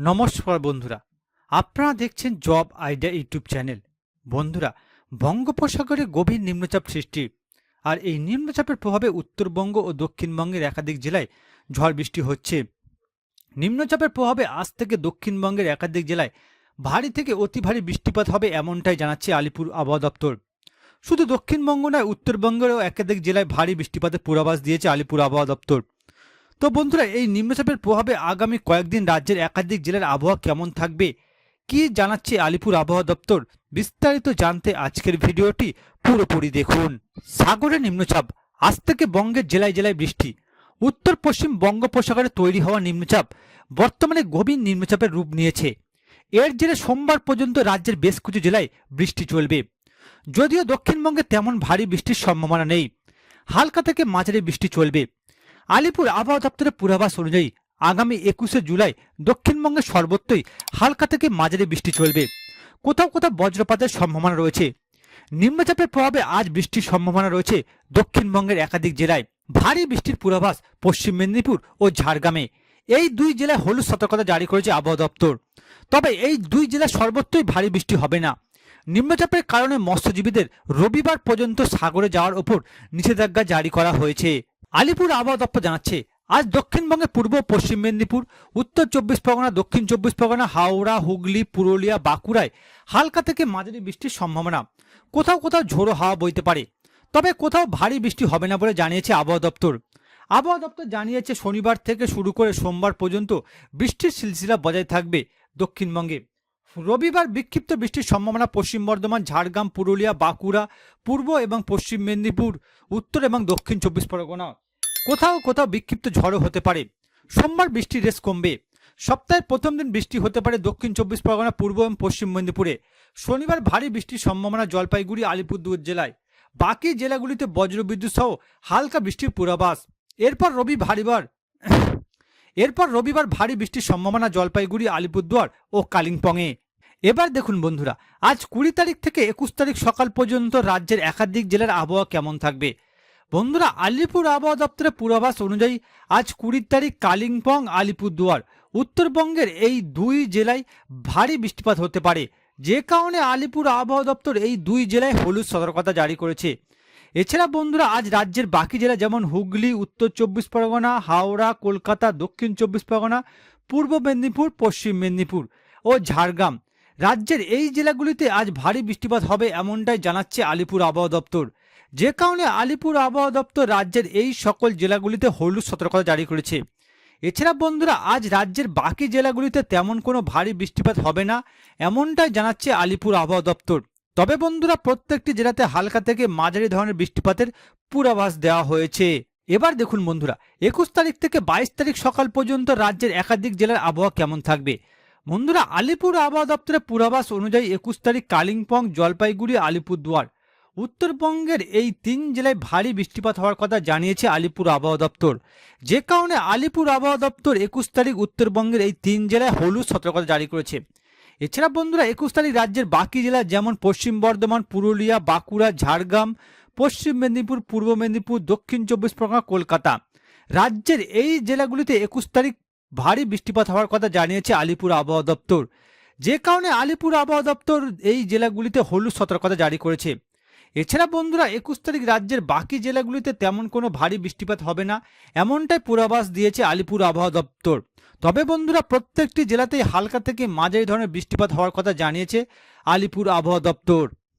নমস্কার বন্ধুরা। আপনারা দেখছেন জব আইডিয়া ইউটিউব চ্যানেল। বন্ধুরা, বঙ্গোপসাগরে গভীর নিম্নচাপ সৃষ্টি আর এই নিম্নচাপের প্রভাবে উত্তরবঙ্গ ও দক্ষিণবঙ্গের একাধিক জেলায় ঝড় বৃষ্টি হচ্ছে। নিম্নচাপের প্রভাবে আজ থেকে দক্ষিণবঙ্গের একাধিক জেলায় ভারী থেকে অতি ভারী বৃষ্টিপাত হবে এমনটাই জানাচ্ছে আলিপুর আবহাওয়া দপ্তর। শুধু দক্ষিণবঙ্গ নয়, উত্তরবঙ্গেরও একাধিক জেলায় ভারী বৃষ্টিপাতের পূর্বাভাস দিয়েছে আলিপুর আবহাওয়া দপ্তর। তো বন্ধুরা, এই নিম্নচাপের প্রভাবে আগামী কয়েকদিন রাজ্যের একাধিক জেলার আবহাওয়া কেমন থাকবে, কি জানাচ্ছে আলিপুর আবহাওয়া দপ্তর, বিস্তারিত জানতে আজকের ভিডিওটি পুরোপুরি দেখুন। সাগরে নিম্নচাপ, আজ থেকে বঙ্গের জেলায় জেলায় বৃষ্টি। উত্তর পশ্চিম বঙ্গোপসাগরে তৈরি হওয়া নিম্নচাপ, বর্তমানে গভীর নিম্নচাপের রূপ নিয়েছে। এর জেরে সোমবার পর্যন্ত রাজ্যের বেশ কিছু জেলায় বৃষ্টি চলবে। যদিও দক্ষিণবঙ্গে তেমন ভারী বৃষ্টির সম্ভাবনা নেই। হালকা থেকে মাঝারি বৃষ্টি চলবে। আলিপুর আবহাওয়া দপ্তরের পূর্বাভাস অনুযায়ী আগামী একুশে জুলাই দক্ষিণবঙ্গের সর্বত্রই হালকা থেকে মাঝারি বৃষ্টি চলবে। কোথাও কোথাও বজ্রপাতের সম্ভাবনা রয়েছে। নিম্নচাপের প্রভাবে আজ বৃষ্টির সম্ভাবনা রয়েছে দক্ষিণবঙ্গের একাধিক জেলায়। ভারী বৃষ্টির পূর্বাভাস পশ্চিম মেদিনীপুর ও ঝাড়গ্রামে। এই দুই জেলায় হলুদ সতর্কতা জারি করেছে আবহাওয়া দপ্তর। তবে এই দুই জেলায় সর্বত্রই ভারী বৃষ্টি হবে না। নিম্নচাপের কারণে মৎস্যজীবীদের রবিবার পর্যন্ত সাগরে যাওয়ার ওপর নিষেধাজ্ঞা জারি করা হয়েছে। আলিপুর আবহাওয়া দপ্তর জানাচ্ছে, আজ দক্ষিণবঙ্গে পূর্ব, পশ্চিম মেদিনীপুর, উত্তর চব্বিশ পরগনা, দক্ষিণ চব্বিশ পরগনা, হাওড়া, হুগলি, পুরুলিয়া, বাঁকুড়ায় হালকা থেকে মাঝারি বৃষ্টির সম্ভাবনা। কোথাও কোথাও ঝোড়ো হাওয়া বইতে পারে, তবে কোথাও ভারী বৃষ্টি হবে না বলে জানিয়েছে আবহাওয়া দপ্তর। আবহাওয়া দপ্তর জানিয়েছে শনিবার থেকে শুরু করে সোমবার পর্যন্ত বৃষ্টির সিলসিলা বজায় থাকবে দক্ষিণবঙ্গে। রবিবার বিক্ষিপ্ত বৃষ্টির সম্ভাবনা পশ্চিম বর্ধমান, ঝাড়গ্রাম, পুরুলিয়া, বাঁকুড়া, পূর্ব এবং পশ্চিম মেদিনীপুর, উত্তর এবং দক্ষিণ চব্বিশ পরগনা। কোথাও কোথাও বিক্ষিপ্ত ঝড়ও হতে পারে। সোমবার বৃষ্টির রেস কমবে। সপ্তাহের প্রথম দিন বৃষ্টি হতে পারে দক্ষিণ চব্বিশ পরগনা, পূর্ব এবং পশ্চিম মেদিনীপুরে। শনিবার ভারী বৃষ্টির সম্ভাবনা জলপাইগুড়ি, আলিপুরদুয়ার জেলায়। বাকি জেলাগুলিতে বজ্রবিদ্যুৎ সহ হালকা বৃষ্টির পূর্বাভাস। এরপর রবি ভারীবার এরপর রবিবার ভারী বৃষ্টির সম্ভাবনা জলপাইগুড়ি, আলিপুরদুয়ার ও কালিম্পংয়ে। এবার দেখুন বন্ধুরা, আজ কুড়ি তারিখ থেকে একুশ তারিখ সকাল পর্যন্ত রাজ্যের একাধিক জেলার আবহাওয়া কেমন থাকবে? বন্ধুরা, আলিপুর আবহাওয়া দপ্তরের পূর্বাভাস অনুযায়ী আজ কুড়ি তারিখ কালিম্পং, আলিপুরদুয়ার, উত্তরবঙ্গের এই দুই জেলায় ভারী বৃষ্টিপাত হতে পারে। যে কারণে আলিপুর আবহাওয়া দপ্তর এই দুই জেলায় হলুদ সতর্কতা জারি করেছে। এছাড়া বন্ধুরা, আজ রাজ্যের বাকি জেলা যেমন হুগলি, উত্তর চব্বিশ পরগনা, হাওড়া, কলকাতা, দক্ষিণ চব্বিশ পরগনা, পূর্ব মেদিনীপুর, পশ্চিম মেদিনীপুর ও ঝাড়গ্রাম। রাজ্যের এই জেলাগুলিতে আজ ভারী বৃষ্টিপাত হবে এমনটাই জানাচ্ছে আলিপুর আবহাওয়া দপ্তর। যে কারণে আলিপুর আবহাওয়া দপ্তর রাজ্যের এই সকল জেলাগুলিতে হলুদ সতর্কতা জারি করেছে। এছাড়া বন্ধুরা, আজ রাজ্যের বাকি জেলাগুলিতে তেমন কোনো ভারী বৃষ্টিপাত হবে না, এমনটাই জানাচ্ছে আলিপুর আবহাওয়া দপ্তর। তবে বন্ধুরা প্রত্যেকটি জেলাতে হালকা থেকে মাঝারি ধরনের বৃষ্টিপাতের পূর্বাভাস দেওয়া হয়েছে। এবার দেখুন বন্ধুরা, একুশ তারিখ থেকে বাইশ তারিখ সকাল পর্যন্ত রাজ্যের একাধিক জেলার আবহাওয়া কেমন থাকবে? বন্ধুরা, আলিপুর আবহাওয়া দপ্তরের পূর্বাভাস অনুযায়ী একুশ তারিখ কালিম্পং, জলপাইগুড়ি, আলিপুরদুয়ার। উত্তরবঙ্গের এই তিন জেলায় ভারী বৃষ্টিপাত হওয়ার কথা জানিয়েছে আলিপুর আবহাওয়া দপ্তর। যে কারণে আলিপুর আবহাওয়া দপ্তর একুশ তারিখ উত্তরবঙ্গের এই তিন জেলায় হলুদ সতর্কতা জারি করেছে। এছাড়া বন্ধুরা একুশ তারিখ রাজ্যের বাকি জেলা যেমন পশ্চিম বর্ধমান, পুরুলিয়া, বাঁকুড়া, ঝাড়গ্রাম, পশ্চিম মেদিনীপুর, পূর্ব মেদিনীপুর, দক্ষিণ চব্বিশ পরগনা, কলকাতা। রাজ্যের এই জেলাগুলিতে একুশ তারিখ ভারী বৃষ্টিপাত হওয়ার কথা জানিয়েছে আলিপুর আবহাওয়া দপ্তর। যে কারণে আলিপুর আবহাওয়া দপ্তর এই জেলাগুলিতে হলুদ সতর্কতা জারি করেছে। এছাড়া বন্ধুরা একুশ তারিখ রাজ্যের বাকি জেলাগুলিতে তেমন কোনো ভারী বৃষ্টিপাত হবে না, এমনটাই পূর্বাভাস দিয়েছে আলিপুর আবহাওয়া দপ্তর। তবে বন্ধুরা প্রত্যেকটি জেলাতেই হালকা থেকে মাঝারি ধরনের বৃষ্টিপাত হওয়ার কথা জানিয়েছে আলিপুর আবহাওয়া দপ্তর।